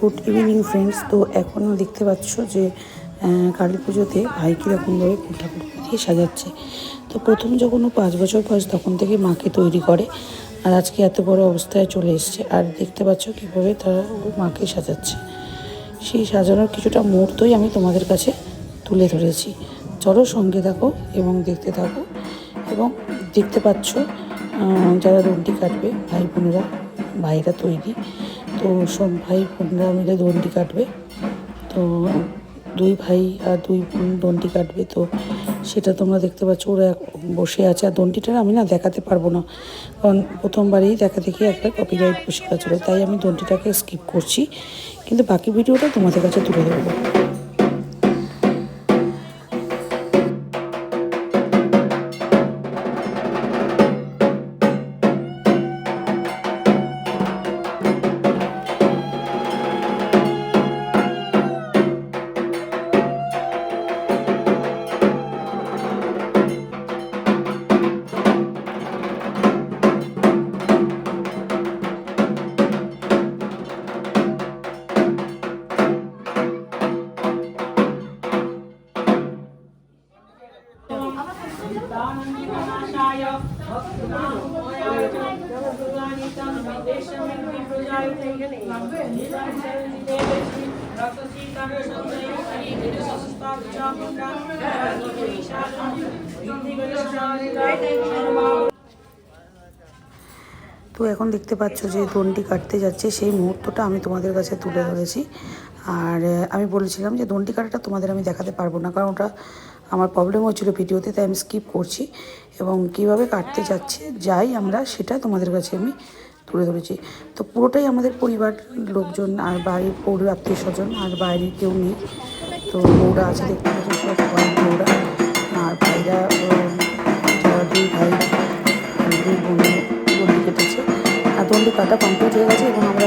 Good evening friends তো এখনও দেখতে পাচ্ছ যে কালী পুজোতে ভাই কীরকমভাবে ঠাকুর দিয়ে সাজাচ্ছে। তো প্রথম যখন ও পাঁচ বছর বয়স তখন থেকে মাকে তৈরি করে আর আজকে এত বড় অবস্থায় চলে এসছে। আর দেখতে পাচ্ছ কীভাবে তারা ও মাকে সাজাচ্ছে। সেই সাজানোর কিছুটা মুহূর্তই আমি তোমাদের কাছে তুলে ধরেছি। চলো সঙ্গে থাকো এবং দেখতে থাকো এবং দেখতে পাচ্ছ যারা দণ্ডি কাটবে, ভাই বোনেরা ভাইরা তৈরি। তো সব ভাই বোনরা মিলে দণ্ডি কাটবে। তো দুই ভাই আর দুই বোন দণ্ডি কাটবে। তো সেটা তোমরা দেখতে পাচ্ছ, ওরা বসে আছে। আর দণ্ডিটা আমি না দেখাতে পারব না। কারণ প্রথমবারেই দেখা দেখি একটা কপিরাইট বসে গেছিল। তাই আমি দণ্ডিটাকে স্কিপ করছি। কিন্তু বাকি ভিডিওটা তোমাদের কাছে তুলে ধরবো। তো এখন দেখতে পাচ্ছ যে দণ্ডি কাটতে যাচ্ছে, সেই মুহূর্তটা আমি তোমাদের কাছে তুলে ধরেছি। আর আমি বলেছিলাম যে দণ্ডি কাটাটা তোমাদের আমি দেখাতে পারব না, কারণ ওটা আমার প্রবলেম হচ্ছিল ভিডিওতে, তাই আমি স্কিপ করছি। এবং কীভাবে কাটতে যাচ্ছে, যাই আমরা, সেটা তোমাদের কাছে আমি তুলে ধরেছি। তো পুরোটাই আমাদের পরিবার, লোকজন আর বাড়ির পৌর আত্মীয় স্বজন আর বাইরে কেউ নেই। তো বউরা আছে দেখতে পাচ্ছেন সব সবাই বউরা। আর ভাইরা যারা দুই ভাই, দুই বোন বন্ধু কেটেছে। আর বন্ধু কাটা কমপ্লিট হয়ে গেছে এবং আমরা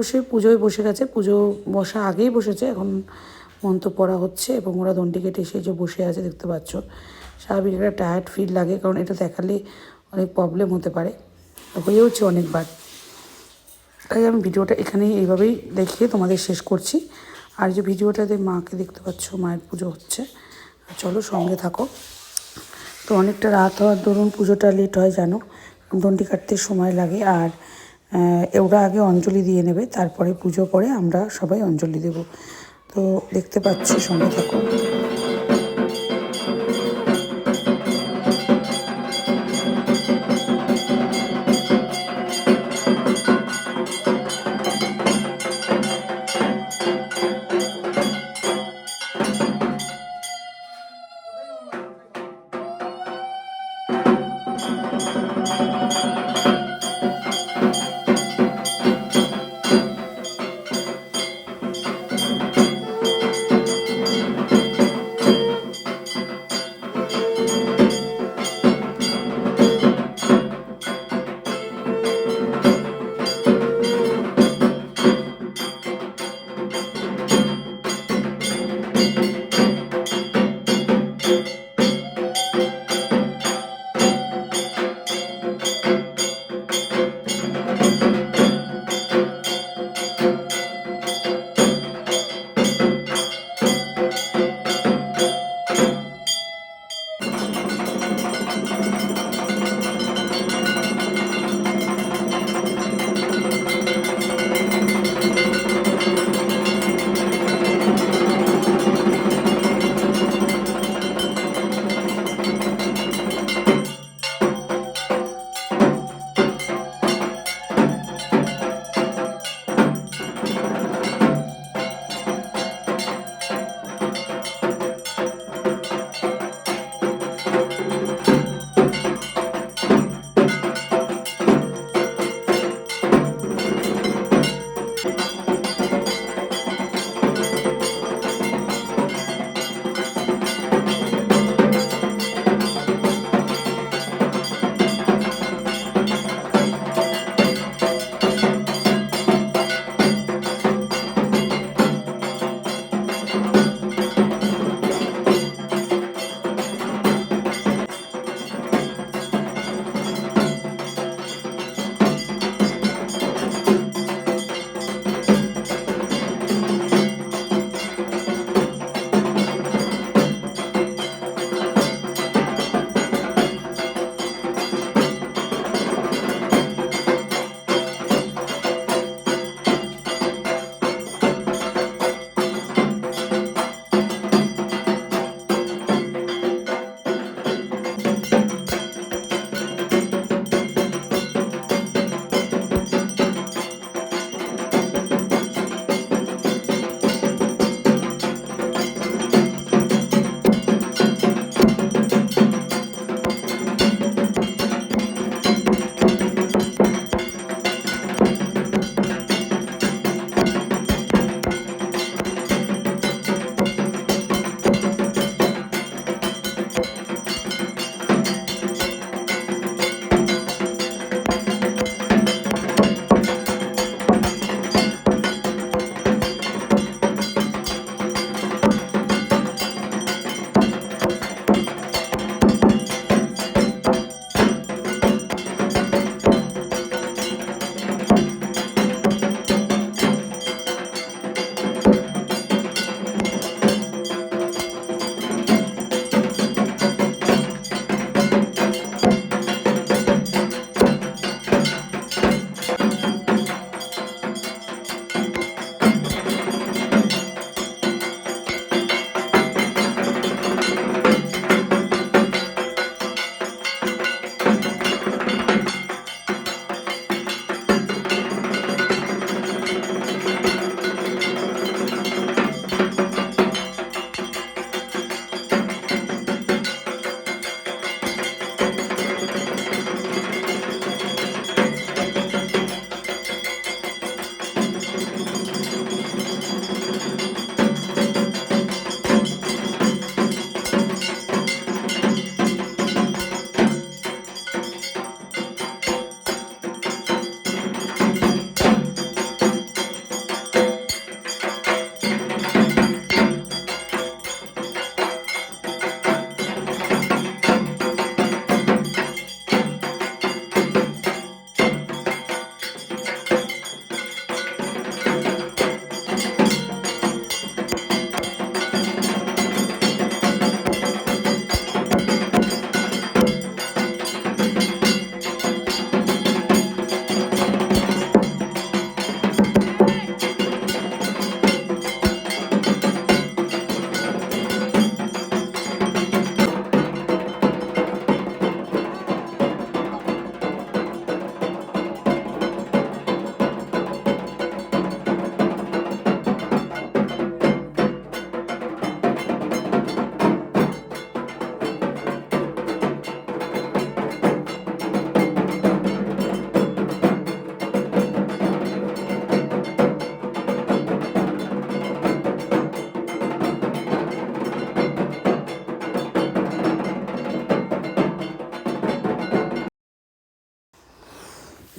অবশ্যই পুজোয় বসে গেছে। পুজো বসা আগেই বসেছে, এখন মন্ত্র পড়া হচ্ছে এবং ওরা দণ্ডি কেটে এসে যে বসে আছে, দেখতে পাচ্ছ। স্বাভাবিক একটা টায়ার্ড ফিল লাগে, কারণ এটা দেখালে অনেক প্রবলেম হতে পারে। হয়েওছে অনেকবার। তাই আমি ভিডিওটা এখানেই এইভাবেই দেখিয়ে তোমাদের শেষ করছি। আর যে ভিডিওটাতে মাকে দেখতে পাচ্ছ, মায়ের পুজো হচ্ছে, চলো সঙ্গে থাকো। তো অনেকটা রাত হওয়ার দরুন পুজোটা লেট হয়, জানো। দণ্ডি কাটতে সময় লাগে, আর ওরা আগে অঞ্জলি দিয়ে নেবে, তারপরে পুজো করে আমরা সবাই অঞ্জলি দেব। তো দেখতে পাচ্ছি, সঙ্গে থাকো।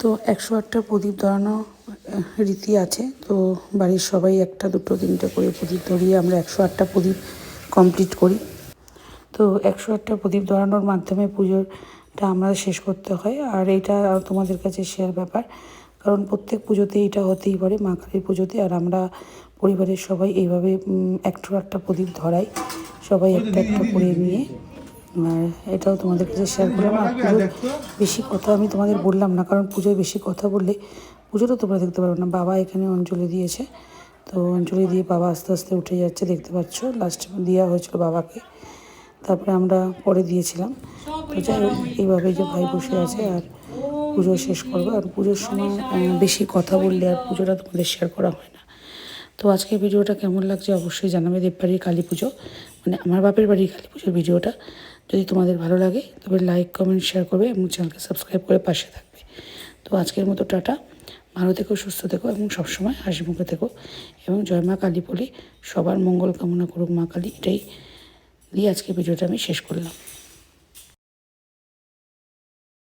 তো একশো আটটা প্রদীপ ধরানো রীতি আছে। তো বাড়ির সবাই একটা, দুটো, তিনটে করে প্রদীপ ধরিয়ে আমরা একশো আটটা প্রদীপ কমপ্লিট করি। তো একশো আটটা প্রদীপ ধরানোর মাধ্যমে পুজোটা আমরা শেষ করতে হয়। আর এটা তোমাদের কাছে শেয়ার ব্যাপার, কারণ প্রত্যেক পুজোতে এটা হতেই পারে, মা কালীর পুজোতে। আর আমরা পরিবারের সবাই এইভাবে একশো আটটা প্রদীপ ধরাই, সবাই একটা একটা করে নিয়ে। এটাও তোমাদের কাছে শেয়ার করলাম। আর বেশি কথা আমি তোমাদের বললাম না, কারণ পুজোয় বেশি কথা বললে পুজোটা তোমরা দেখতে পারবে না। বাবা এখানে অঞ্জলি দিয়েছে, তো অঞ্জলি দিয়ে বাবা আস্তে আস্তে উঠে যাচ্ছে, দেখতে পাচ্ছ। লাস্ট দেওয়া হয়েছিল বাবাকে, তারপরে আমরা পরে দিয়েছিলাম। তো যাই এইভাবে যে ভাই বসে আছে আর পুজো শেষ করব। আর পুজোর সময় বেশি কথা বললে আর পুজোটা তোমাদের শেয়ার করা হয় না। তো আজকের ভিডিওটা কেমন লাগছে অবশ্যই জানাবে দেববাড়ির কালী পুজো মানে আমার বাপের বাড়ির কালী পুজোর ভিডিওটা। যদি তোমাদের ভালো লাগে, তবে লাইক কমেন্ট শেয়ার করবে এবং চ্যানেলকে সাবস্ক্রাইব করে পাশে থাকবে। তো আজকের মতো টাটা। ভালো থেকো, সুস্থ থেকো এবং সবসময় হাসি মুখে থেকো এবং জয় মা কালী বলি সবার মঙ্গল কামনা করুক মা কালী। এটাই দিয়ে আজকে ভিডিওটা আমি শেষ করলাম।